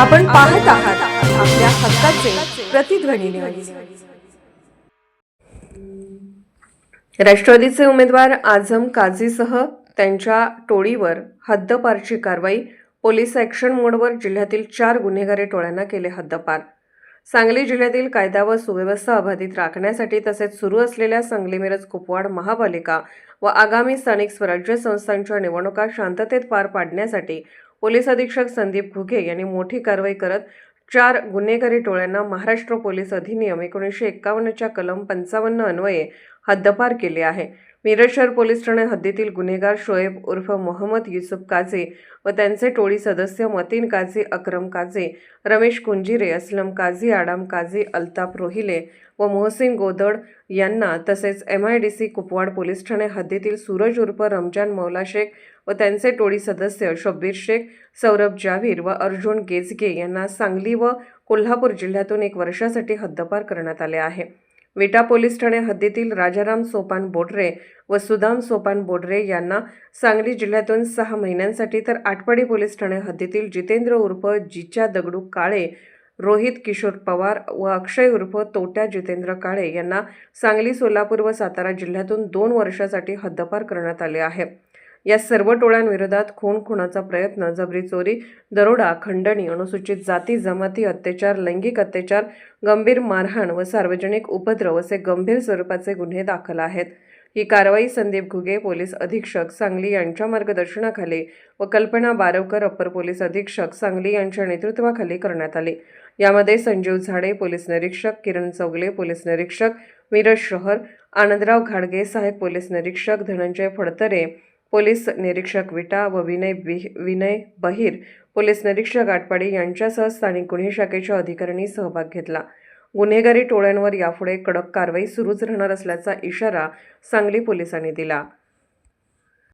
आपण पाहत आहात आपल्या हक्काचे प्रतिध्वनी न्यूज राष्ट्रवादीचे उमेदवार आझम काझीसह त्यांच्या टोळीवर हद्दपारची कारवाई पोलीस ॲक्शन मोडवर जिल्ह्यातील चार गुन्हेगारी टोळ्यांना केले हद्दपार. सांगली जिल्ह्यातील कायदा व सुव्यवस्था अबाधित राखण्यासाठी तसेच सुरू असलेल्या सांगली मिरज कुपवाड महापालिका व आगामी स्थानिक स्वराज्य संस्थांच्या निवडणुका शांततेत पार पाडण्यासाठी पोलीस अधीक्षक संदीप घुगे यांनी मोठी कारवाई करत चार गुन्हेगारी टोळ्यांना महाराष्ट्र पोलीस अधिनियम एकोणीसशे एक्कावन्नच्या कलम पंचावन्न अन्वये हद्दपार केले आहे. मिरज शहर पोलीस ठाणे हद्दीतील गुन्हेगार शोएब उर्फ मोहम्मद युसुफ काझे व त्यांचे टोळी सदस्य मतीन काझी अक्रम काझे रमेश कुंजिरे असलम काझी आडाम काझी अल्ताफ रोहिले व मोहसिन गोदड यांना तसेच M I D C Kupwad police Thane हद्दीतील सूरज उर्फ रमजान मौला शेख व त्यांचे टोळी सदस्य शब्बीर शेख सौरभ जावीर व अर्जुन गेजगे यांना सांगली व कोल्हापूर जिल्ह्यातून एक वर्षासाठी हद्दपार करण्यात आले आहे. विटा पोलीस ठाणे हद्दीतील राजाराम सोपान बोडरे व सुदाम सोपान बोडरे यांना सांगली जिल्ह्यातून सहा महिन्यांसाठी तर आटपाडी पोलीस ठाणे हद्दीतील जितेंद्र उर्फ जिच्या दगडू काळे रोहित किशोर पवार व अक्षय उर्फ तोट्या जितेंद्र काळे यांना सांगली सोलापूर व सातारा जिल्ह्यातून दोन वर्षासाठी हद्दपार करण्यात आले आहे. या सर्व टोळ्यांविरोधात खून खुनाचा प्रयत्न जबरी चोरी दरोडा खंडणी अनुसूचित जाती जमाती अत्याचार लैंगिक अत्याचार गंभीर मारहाण व सार्वजनिक उपद्रव असे गंभीर स्वरूपाचे गुन्हे दाखल आहेत. ही कारवाई संदीप घुगे पोलीस अधीक्षक सांगली यांच्या मार्गदर्शनाखाली व कल्पना बारवकर अप्पर पोलीस अधीक्षक सांगली यांच्या नेतृत्वाखाली करण्यात आली. यामध्ये संजीव झाडे पोलीस निरीक्षक किरण चौगले पोलीस निरीक्षक मिरज शहर आनंदराव घाडगे सहाय्यक पोलीस निरीक्षक धनंजय फडतरे पोलीस निरीक्षक विटा व विनय बि विनय बहिर पोलीस निरीक्षक आटपाडी यांच्यासह स्थानिक गुन्हे शाखेच्या अधिकाऱ्यांनी सहभाग घेतला. गुन्हेगारी टोळ्यांवर यापुढे कडक कारवाई सुरूच राहणार असल्याचा इशारा सांगली पोलिसांनी दिला.